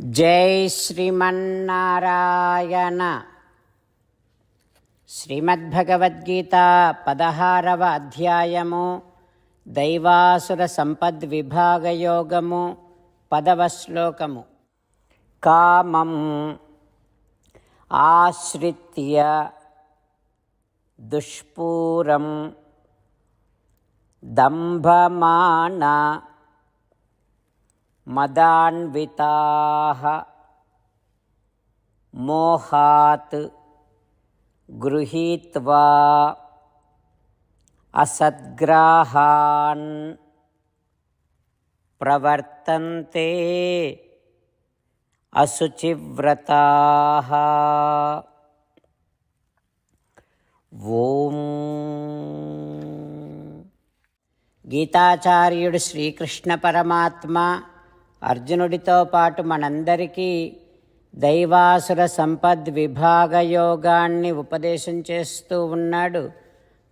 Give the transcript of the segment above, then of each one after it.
జై శ్రీమన్నారాయణ. శ్రీమద్భగవద్గీత పదహారవ అధ్యాయము దైవాసుర సంపద్విభాగయోగము పదవ శ్లోకము. కామం ఆశ్రిత్య దుష్పూరం దంభమాన మదాన్వితాః మోహాత్ గృహీత్వా అసద్గ్రాహాన్ ప్రవర్తంతే అశుచివ్రతాః ఓం. గీతాచార్యుడు శ్రీకృష్ణ పరమాత్మ అర్జునుడితో పాటు మనందరికీ దైవాసుర సంపద్ విభాగ యోగాన్ని ఉపదేశం చేస్తూ ఉన్నాడు.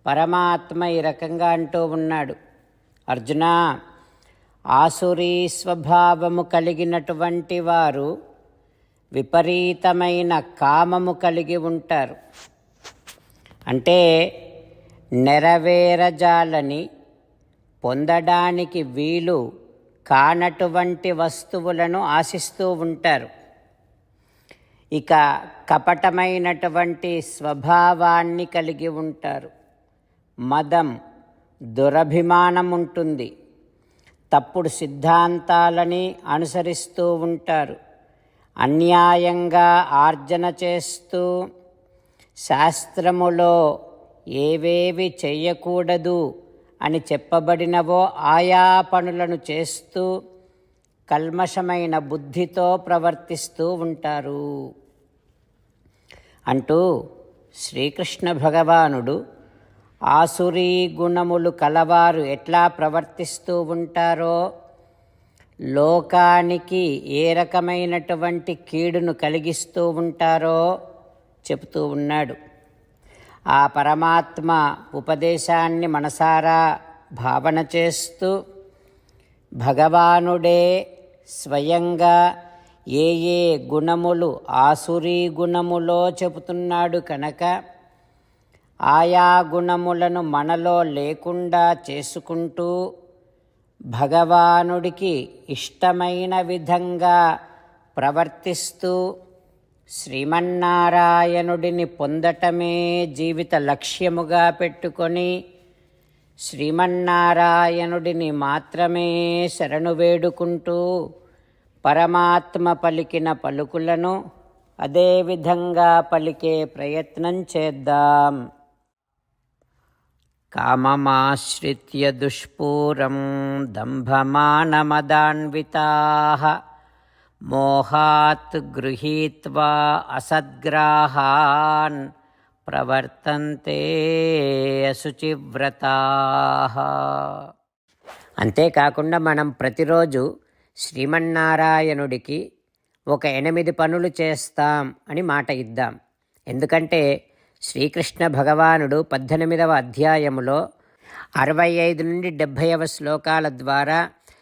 పరమాత్మ ఈ రకంగా అంటూ ఉన్నాడు. అర్జున ఆసురీ స్వభావము కలిగినటువంటి వారు విపరీతమైన కామము కలిగి ఉంటారు. అంటే నెరవేరజాలని పొందడానికి వీలు కానటువంటి వస్తువులను ఆశిస్తూ ఉంటారు. ఇక కపటమైనటువంటి స్వభావాన్ని కలిగి ఉంటారు. మదం దురభిమానం ఉంటుంది. తప్పుడు సిద్ధాంతాలని అనుసరిస్తూ ఉంటారు. అన్యాయంగా ఆర్జన చేస్తూ శాస్త్రములో ఏవేవి చేయకూడదు అని చెప్పబడినవో ఆయా పనులను చేస్తూ కల్మషమైన బుద్ధితో ప్రవర్తిస్తూ ఉంటారు. అంటూ శ్రీకృష్ణ భగవానుడు ఆసురీ గుణములు కలవారు ఎట్లా ప్రవర్తిస్తూ ఉంటారో లోకానికి ఏ రకమైనటువంటి కీడును కలిగిస్తూ ఉంటారో చెబుతూ ఉన్నాడు. ఆ పరమాత్మ ఉపదేశాన్ని మనసారా భావన చేస్తూ భగవానుడే స్వయంగా ఏ ఏ గుణములు ఆసురీ గుణములో చెబుతున్నాడు కనుక ఆయా గుణములను మనలో లేకుండా చేసుకుంటూ భగవానుడికి ఇష్టమైన విధంగా ప్రవర్తిస్తూ శ్రీమన్నారాయణుడిని పొందటమే జీవిత లక్ష్యముగా పెట్టుకొని శ్రీమన్నారాయణుడిని మాత్రమే శరణు వేడుకుంటూ పరమాత్మ పలికిన పలుకులను అదేవిధంగా పలికే ప్రయత్నం చేద్దాం. కామమాశ్రిత్య దుష్పూరం దంభమానమదాన్వితా. మోహాత్ గృహీత్వా అసద్గ్రాహాన్ ప్రవర్తంతే అశుచివ్రతా. అంతేకాకుండా మనం ప్రతిరోజు శ్రీమన్నారాయణుడికి ఒక ఎనిమిది పనులు చేస్తాం అని మాట ఇద్దాం. ఎందుకంటే శ్రీకృష్ణ భగవానుడు పద్దెనిమిదవ అధ్యాయములో అరవై ఐదు నుండి డెబ్భైవ శ్లోకాల ద్వారా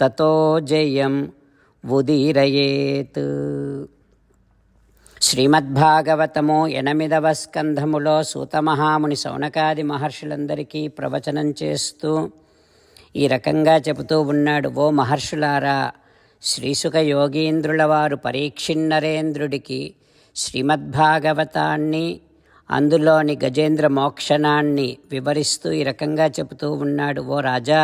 తతో జయం ఉదీరయేత్. శ్రీమద్భాగవతము ఎనిమిదవ స్కంధములో సూతమహాముని సౌనకాది మహర్షులందరికీ ప్రవచనం చేస్తూ ఈ రకంగా చెబుతూ ఉన్నాడు ఓ మహర్షులారా శ్రీసుఖ యోగీంద్రుల వారు పరీక్షిన్నరేంద్రుడికి శ్రీమద్భాగవతాన్ని అందులోని గజేంద్ర మోక్షణాన్ని వివరిస్తూ ఈ రకంగా చెబుతూ ఉన్నాడు ఓ రాజా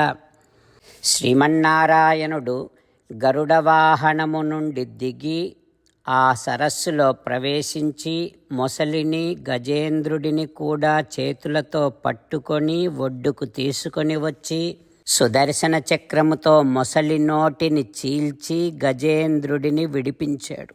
శ్రీమన్నారాయణుడు గరుడ వాహనము నుండి దిగి ఆ సరస్సులో ప్రవేశించి మొసలిని గజేంద్రుడిని కూడా చేతులతో పట్టుకొని ఒడ్డుకు తీసుకొని వచ్చి సుదర్శన చక్రముతో మొసలి నోటిని చీల్చి గజేంద్రుడిని విడిపించాడు.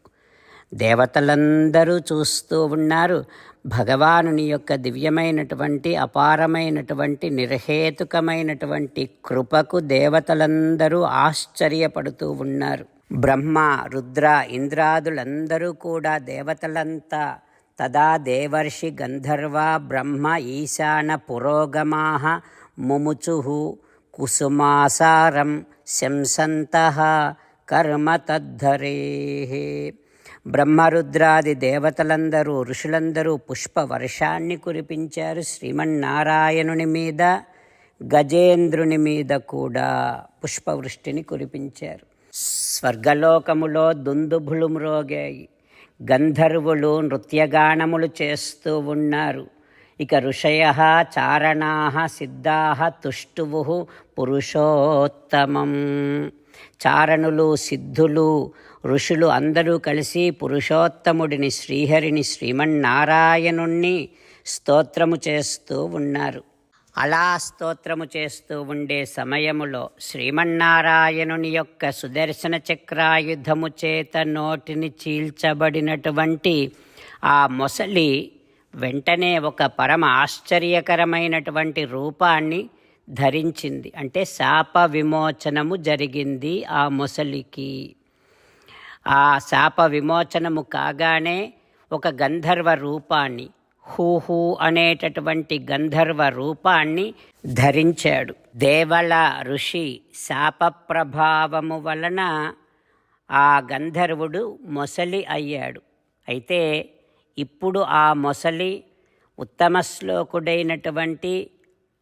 దేవతలందరూ చూస్తూ ఉన్నారు. భగవానుని యొక్క దివ్యమైనటువంటి అపారమైనటువంటి నిర్హేతుకమైనటువంటి కృపకు దేవతలందరూ ఆశ్చర్యపడుతూ ఉన్నారు. బ్రహ్మ రుద్ర ఇంద్రాదులందరూ కూడా దేవతలంతా తదా దేవర్షి గంధర్వ బ్రహ్మ ఈశాన పురోగమా ముముచు కుసుమాసారం శంసంత కర్మ తద్ధరే. బ్రహ్మరుద్రాది దేవతలందరూ ఋషులందరూ పుష్ప వర్షాన్ని కురిపించారు శ్రీమన్నారాయణుని మీద గజేంద్రుని మీద కూడా పుష్పవృష్టిని కురిపించారు. స్వర్గలోకములో దుందుభులు మ్రోగాయి గంధర్వులు నృత్యగానములు చేస్తూ ఉన్నారు. ఇక ఋషయ చారణా సిద్ధా తుష్టువు పురుషోత్తమం. చారణులు సిద్ధులు ఋషులు అందరూ కలిసి పురుషోత్తముడిని శ్రీహరిని శ్రీమన్నారాయణుణ్ణి స్తోత్రము చేస్తూ ఉన్నారు. అలా స్తోత్రము చేస్తూ ఉండే సమయములో శ్రీమన్నారాయణుని యొక్క సుదర్శన చక్రాయుధము చేత నోటిని చీల్చబడినటువంటి ఆ మొసలి వెంటనే ఒక పరమ ఆశ్చర్యకరమైనటువంటి రూపాన్ని ధరించింది. అంటే శాప విమోచనము జరిగింది ఆ మొసలికి. ఆ శాప విమోచనము కాగానే ఒక గంధర్వ రూపాన్ని హూహు అనేటటువంటి గంధర్వ రూపాన్ని ధరించాడు. దేవల ఋషి శాప ప్రభావము వలన ఆ గంధర్వుడు మొసలి అయ్యాడు. అయితే ఇప్పుడు ఆ మొసలి ఉత్తమ శ్లోకుడైనటువంటి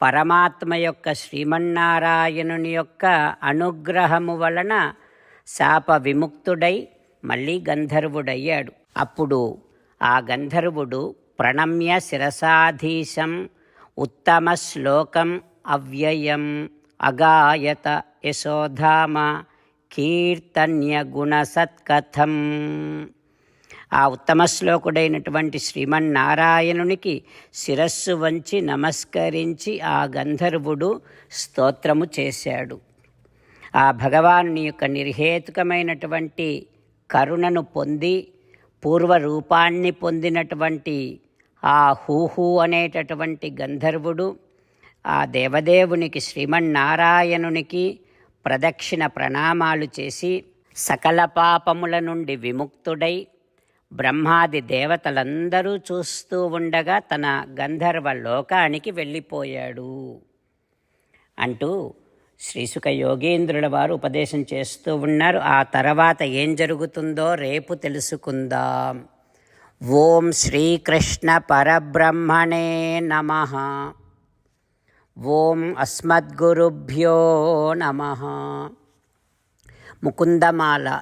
పరమాత్మ యొక్క శ్రీమన్నారాయణుని యొక్క అనుగ్రహము వలన శాప విముక్తుడై మళ్ళీ గంధర్వుడయ్యాడు. అప్పుడు ఆ గంధర్వుడు ప్రణమ్య శిరసాధీశం ఉత్తమ శ్లోకం అవ్యయం అగాయత యశోధామ కీర్తన్య గుణసత్కథం ఆ ఉత్తమ శ్లోకుడైనటువంటి శ్రీమన్నారాయణునికి శిరస్సు వంచి నమస్కరించి ఆ గంధర్వుడు స్తోత్రము చేశాడు. ఆ భగవాన్ని యొక్క నిర్హేతుకమైనటువంటి కరుణను పొంది పూర్వ రూపాన్ని పొందినటువంటి ఆ హూహు అనేటటువంటి గంధర్వుడు ఆ దేవదేవునికి శ్రీమన్నారాయణునికి ప్రదక్షిణ ప్రణామాలు చేసి సకల పాపముల నుండి విముక్తుడై బ్రహ్మాది దేవతలందరూ చూస్తూ ఉండగా తన గంధర్వ లోకానికి వెళ్ళిపోయాడు. అంటూ శ్రీసుఖ యోగేంద్రుల వారు ఉపదేశం చేస్తూ ఉన్నారు. ఆ తర్వాత ఏం జరుగుతుందో రేపు తెలుసుకుందాం. ఓం శ్రీకృష్ణ పరబ్రహ్మణే నమ. ఓం అస్మద్గురుభ్యో నమ. ముకుందమాల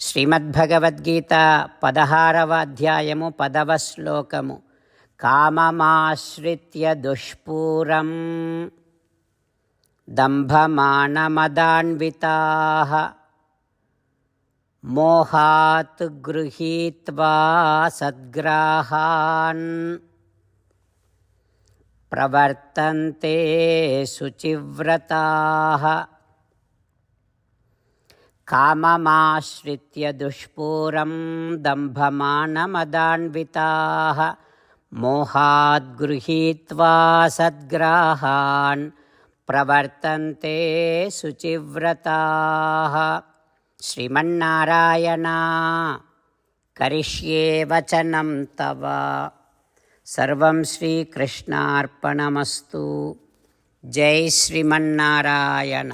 శ్రీమద్భగవద్గీత పదహారవ అధ్యాయము పదవ శ్లోకము కామమాశ్రిత్య దుష్పూరం దంభమానమదాన్వితా. మోహాత్ గృహీత్వా సద్గ్రాహాన్. ప్రవర్తంతే శుచివ్రతా. काममाश्रित्य दुष्पूरं दम्भमानमदान्विताः मोहाद्गृहीत्वा सद्ग्राहान् प्रवर्तन्ते शुचिव्रताः श्रीमन्नारायणा करिष्ये वचनं तव सर्वं श्रीकृष्णार्पणमस्तु जय श्रीमन्नारायण